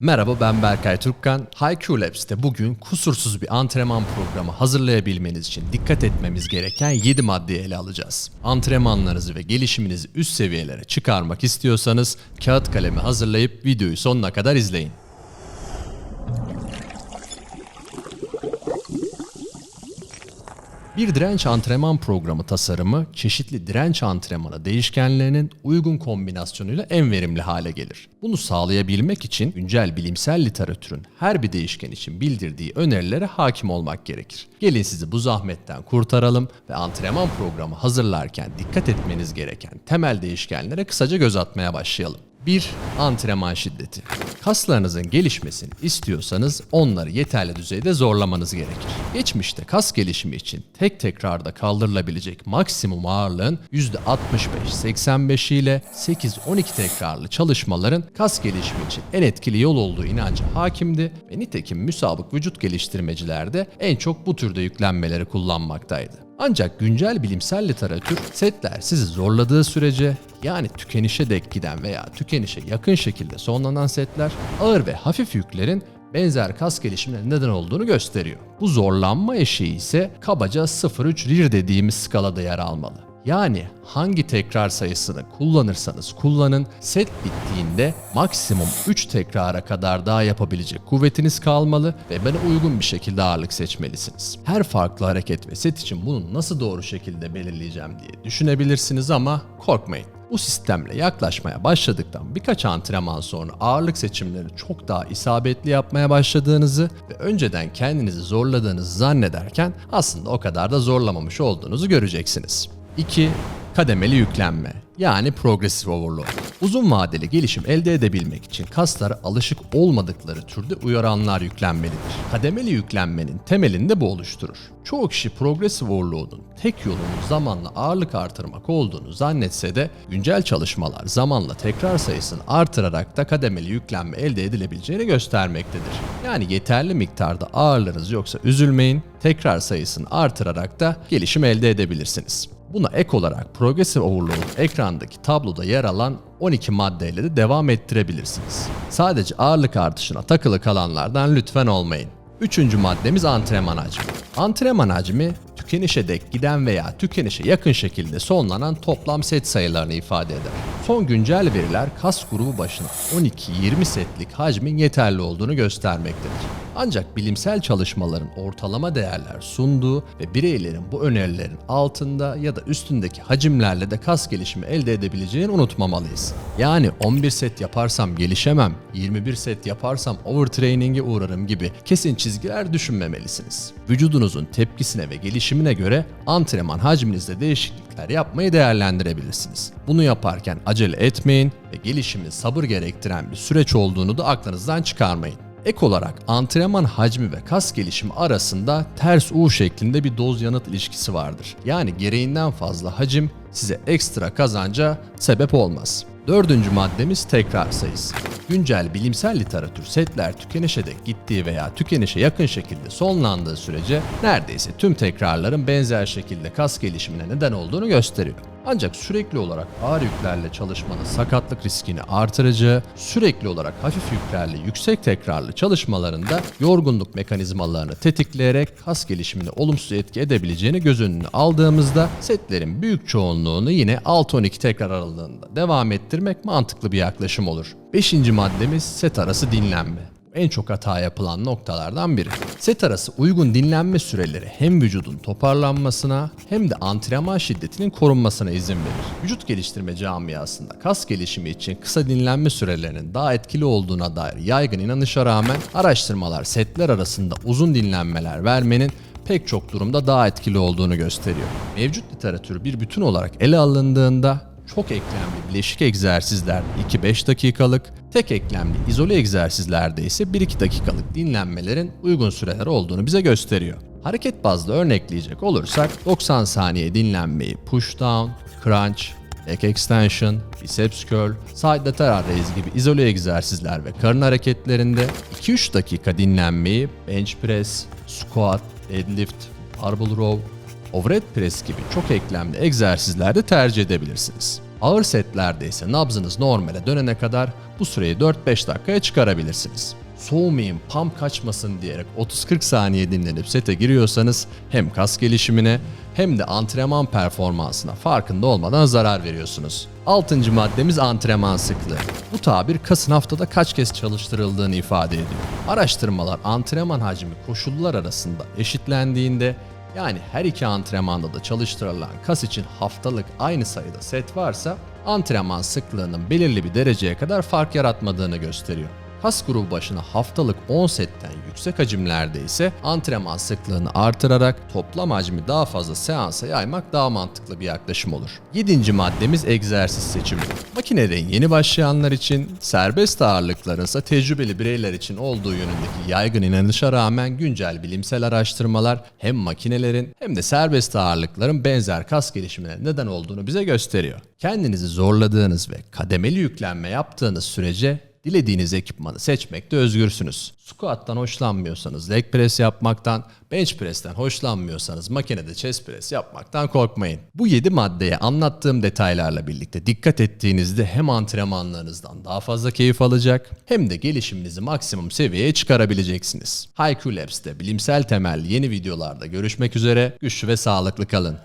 Merhaba ben Berkay Türkkan. HiQ Labs'te bugün kusursuz bir antrenman programı hazırlayabilmeniz için dikkat etmemiz gereken 7 maddeyi ele alacağız. Antrenmanlarınızı ve gelişiminizi üst seviyelere çıkarmak istiyorsanız kağıt kalemi hazırlayıp videoyu sonuna kadar izleyin. Bir direnç antrenman programı tasarımı çeşitli direnç antrenmanı değişkenlerinin uygun kombinasyonuyla en verimli hale gelir. Bunu sağlayabilmek için güncel bilimsel literatürün her bir değişken için bildirdiği önerilere hakim olmak gerekir. Gelin sizi bu zahmetten kurtaralım ve antrenman programı hazırlarken dikkat etmeniz gereken temel değişkenlere kısaca göz atmaya başlayalım. 1. Antrenman şiddeti. Kaslarınızın gelişmesini istiyorsanız onları yeterli düzeyde zorlamanız gerekir. Geçmişte kas gelişimi için tek tekrarda kaldırılabilecek maksimum ağırlığın %65-85 ile 8-12 tekrarlı çalışmaların kas gelişimi için en etkili yol olduğu inancı hakimdi ve nitekim müsabık vücut geliştirmeciler de en çok bu türde yüklenmeleri kullanmaktaydı. Ancak güncel bilimsel literatür setler sizi zorladığı sürece yani tükenişe dek giden veya tükenişe yakın şekilde sonlanan setler ağır ve hafif yüklerin benzer kas gelişimine neden olduğunu gösteriyor. Bu zorlanma eşiği ise kabaca 0-3 RIR dediğimiz skalada yer almalı. Yani hangi tekrar sayısını kullanırsanız kullanın set bittiğinde maksimum 3 tekrara kadar daha yapabilecek kuvvetiniz kalmalı ve bana uygun bir şekilde ağırlık seçmelisiniz. Her farklı hareket ve set için bunu nasıl doğru şekilde belirleyeceğim diye düşünebilirsiniz ama korkmayın. Bu sistemle yaklaşmaya başladıktan birkaç antrenman sonra ağırlık seçimlerini çok daha isabetli yapmaya başladığınızı ve önceden kendinizi zorladığınızı zannederken aslında o kadar da zorlamamış olduğunuzu göreceksiniz. 2. Kademeli yüklenme yani progressive overload. Uzun vadeli gelişim elde edebilmek için kaslara alışık olmadıkları türde uyaranlar yüklenmelidir. Kademeli yüklenmenin temelinde bu oluşturur. Çoğu kişi progressive overload'un tek yolunun zamanla ağırlık artırmak olduğunu zannetse de güncel çalışmalar zamanla tekrar sayısını artırarak da kademeli yüklenme elde edilebileceğini göstermektedir. Yani yeterli miktarda ağırlığınız yoksa üzülmeyin, tekrar sayısını artırarak da gelişim elde edebilirsiniz. Buna ek olarak Progressive Overload ekrandaki tabloda yer alan 12 maddeyle de devam ettirebilirsiniz. Sadece ağırlık artışına takılı kalanlardan lütfen olmayın. Üçüncü maddemiz antrenman hacmi. Antrenman hacmi tükenişe dek giden veya tükenişe yakın şekilde sonlanan toplam set sayılarını ifade eder. Son güncel veriler kas grubu başına 12-20 setlik hacmin yeterli olduğunu göstermektedir. Ancak bilimsel çalışmaların ortalama değerler sunduğu ve bireylerin bu önerilerin altında ya da üstündeki hacimlerle de kas gelişimi elde edebileceğini unutmamalıyız. Yani 11 set yaparsam gelişemem, 21 set yaparsam overtraining'e uğrarım gibi kesin çizgiler düşünmemelisiniz. Vücudunuzun tepkisine ve gelişimine göre antrenman hacminizde değişiklikler yapmayı değerlendirebilirsiniz. Bunu yaparken acele etmeyin ve gelişimin sabır gerektiren bir süreç olduğunu da aklınızdan çıkarmayın. Ek olarak antrenman hacmi ve kas gelişimi arasında ters U şeklinde bir doz yanıt ilişkisi vardır. Yani gereğinden fazla hacim size ekstra kazanca sebep olmaz. Dördüncü maddemiz tekrar sayısı. Güncel bilimsel literatür setler tükenişe dek gittiği veya tükenişe yakın şekilde sonlandığı sürece neredeyse tüm tekrarların benzer şekilde kas gelişimine neden olduğunu gösteriyor. Ancak sürekli olarak ağır yüklerle çalışmanın sakatlık riskini artıracağı, sürekli olarak hafif yüklerle yüksek tekrarlı çalışmalarında yorgunluk mekanizmalarını tetikleyerek kas gelişimine olumsuz etki edebileceğini göz önüne aldığımızda setlerin büyük çoğunluğunu yine 6-12 tekrar aralığında devam ettirmek mantıklı bir yaklaşım olur. Beşinci maddemiz set arası dinlenme en çok hata yapılan noktalardan biri. Set arası uygun dinlenme süreleri hem vücudun toparlanmasına hem de antrenman şiddetinin korunmasına izin verir. Vücut geliştirme camiasında kas gelişimi için kısa dinlenme sürelerinin daha etkili olduğuna dair yaygın inanışa rağmen araştırmalar setler arasında uzun dinlenmeler vermenin pek çok durumda daha etkili olduğunu gösteriyor. Mevcut literatür bir bütün olarak ele alındığında çok eklemli bileşik egzersizler 2-5 dakikalık, tek eklemli izole egzersizlerde ise 1-2 dakikalık dinlenmelerin uygun süreler olduğunu bize gösteriyor. Hareket bazlı örnekleyecek olursak 90 saniye dinlenmeyi push down, crunch, leg extension, biceps curl, side lateral raise gibi izole egzersizler ve karın hareketlerinde 2-3 dakika dinlenmeyi bench press, squat, deadlift, barbell row, overhead press gibi çok eklemli egzersizlerde tercih edebilirsiniz. Ağır setlerde ise nabzınız normale dönene kadar bu süreyi 4-5 dakikaya çıkarabilirsiniz. Soğumayın, pump kaçmasın diyerek 30-40 saniye dinlenip sete giriyorsanız hem kas gelişimine hem de antrenman performansına farkında olmadan zarar veriyorsunuz. Altıncı maddemiz antrenman sıklığı. Bu tabir kasın haftada kaç kez çalıştırıldığını ifade ediyor. Araştırmalar antrenman hacmi koşullar arasında eşitlendiğinde yani her iki antrenmanda da çalıştırılan kas için haftalık aynı sayıda set varsa antrenman sıklığının belirli bir dereceye kadar fark yaratmadığını gösteriyor. Kas grubu başına haftalık 10 setten yüksek hacimlerde ise antrenman sıklığını artırarak toplam hacmi daha fazla seansa yaymak daha mantıklı bir yaklaşım olur. 7. maddemiz egzersiz seçimi. Makinede yeni başlayanlar için, serbest ağırlıkların ise tecrübeli bireyler için olduğu yönündeki yaygın inanışa rağmen güncel bilimsel araştırmalar hem makinelerin hem de serbest ağırlıkların benzer kas gelişimine neden olduğunu bize gösteriyor. Kendinizi zorladığınız ve kademeli yüklenme yaptığınız sürece Dilediğiniz ekipmanı seçmekte özgürsünüz. Squat'tan hoşlanmıyorsanız leg press yapmaktan, bench press'ten hoşlanmıyorsanız makinede chest press yapmaktan korkmayın. Bu 7 maddeye anlattığım detaylarla birlikte dikkat ettiğinizde hem antrenmanlarınızdan daha fazla keyif alacak hem de gelişiminizi maksimum seviyeye çıkarabileceksiniz. HiQ Labs'te bilimsel temelli yeni videolarda görüşmek üzere, güçlü ve sağlıklı kalın.